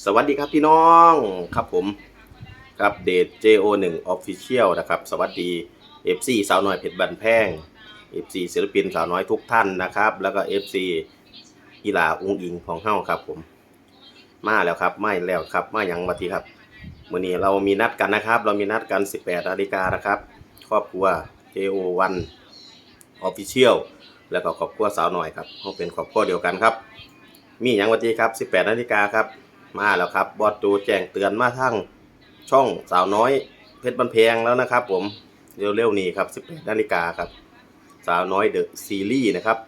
สวัสดีครับพี่น้องครับผมครับเดท JO1 Official นะครับ สวัสดี FC สาวน้อยเพชรบันแพง FC ศิลปินสาวน้อยทุกท่านนะครับ แล้วก็ FC กีฬาอุ้งอิงของเฮ้าครับผม มาแล้วครับไม่แล้วครับมาอย่างวันที่ครับมื่อนี้เรามีนัดกันนะครับ เรามีนัดกัน 18นาฬิกานะครับ ครอบครัว JO1 Official แล้วก็ครอบครัวสาวน้อยครับเขาเป็นครอบครัวเดียวกันครับ มีอย่างวันที่ครับ 18นาฬิกาครับ มาแล้วครับบอสดูแจ้งเตือนมาทั้งช่องสาวน้อย เพชรบันเพงแล้วนะครับ ผมเร็วๆนี้ครับ 18นาฬิกาครับ สาวน้อยเดอะซีรีส์นะครับ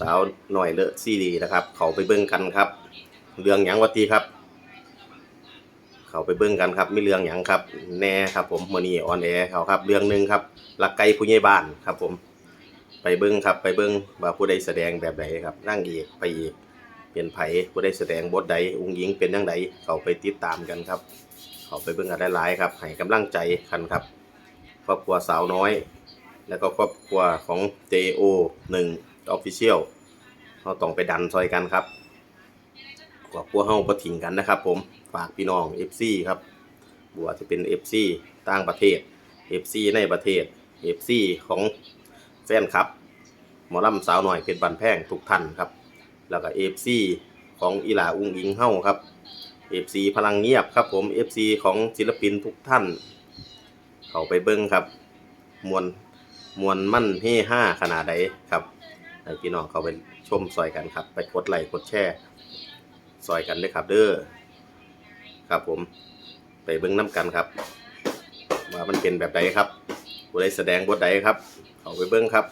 สาวหน่อยเดอะซีรีส์นะครับ เขาไปเบิ่งกันครับ เรื่องหยังวัตีครับ เขาไปเบิ่งกันครับไมีเรื่องหยังครับ แน่ครับ ผมมือนี้ออนแอร์เขาครับ เรื่องหนึ่งครับหลักไก่ผู้ใหญ่บ้านครับ ผม ไปเบิ่งครับ ไปเบิ่งว่าผู้ใดแสดงแบบใดครับนั่งเอกไปอีก เป็นไผผู้ได้แสดงบทใดองค์หญิงเป็นยังไงเขาไปติดตามกันครับ เขาไปเบิ่งกันหลายๆครับให้กำลังใจกันครับ ครอบครัวสาวน้อย แล้วก็ครอบครัวของ JO 1 Official เราต้องไปดันซอยกันครับครอบครัวเฮาบ่ทิ้งกันนะครับ ผมฝากพี่น้อง FC ครับบัวจะเป็น FC ต่างประเทศ FC ในประเทศ FC ของแฟนคลับหมอลำสาวหน่อยเพชรบันแพงทุกท่านครับ แล้วก็ FC ของอีหลาอุ้งอิงเฮ้าครับ FC พลังเงียบครับผม FC ของศิลปินทุกท่าน เขาไปเบิ้งครับ มวนมวนมั่นเฮห้าขนาดใดครับให้พี่น้องเขาไปชมซอยกันครับ ไปกดไลค์กดแชร์ซอยกันด้วยครับเด้อครับผมไปเบิ้งน้ำกันครับ ว่ามันเป็นแบบใดครับผู้ใดแสดงบทใดครับ เขาไปเบิ้งครับ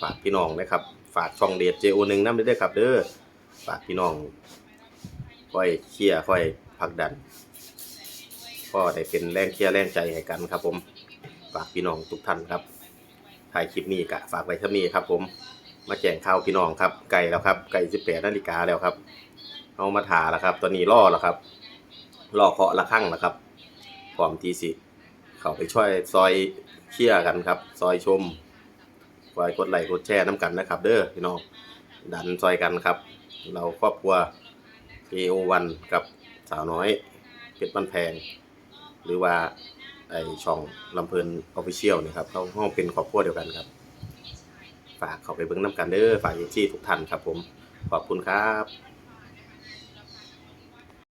ฝากพี่น้องนะครับ ฝากช่องเดช JO หนึ่งน้ำด้วยครับเด้อฝากพี่น้องค่อยเชียร์ค่อยผลักดันก็ได้เป็นแรงเชียร์แรงใจให้กันครับ ผมฝากพี่น้องทุกท่านครับถ่ายคลิปนี้กะฝากไว้เท่านี้ครับผมมาแจ้งข่าวพี่น้องครับไก่แล้วครับไก่สิบแปดนาฬิกาแล้วครับเอามาถาแล้วครับ ตอนนี้ล่อแล้วครับล่อเคาะละข้างแล้วครับพร้อมทีสิ เขาไปช่วยซอยเชียร์กันครับ ซอยชม คอยกดไลค์กดแชร์น้ำกันนะครับ เด้อพี่น้องดันซอยกันครับ เราครอบครัว AO1 กับสาวน้อยเพชรบ้านแพง หรือว่าไอช่องลำเพลินออฟฟิเชียลนี่ครับเขาห้องเป็นครอบครัวเดียวกันครับ ฝากเขาไปเบิ้งน้ำกันเด้อฝากเอฟซีทุกท่านครับผมขอบคุณครับ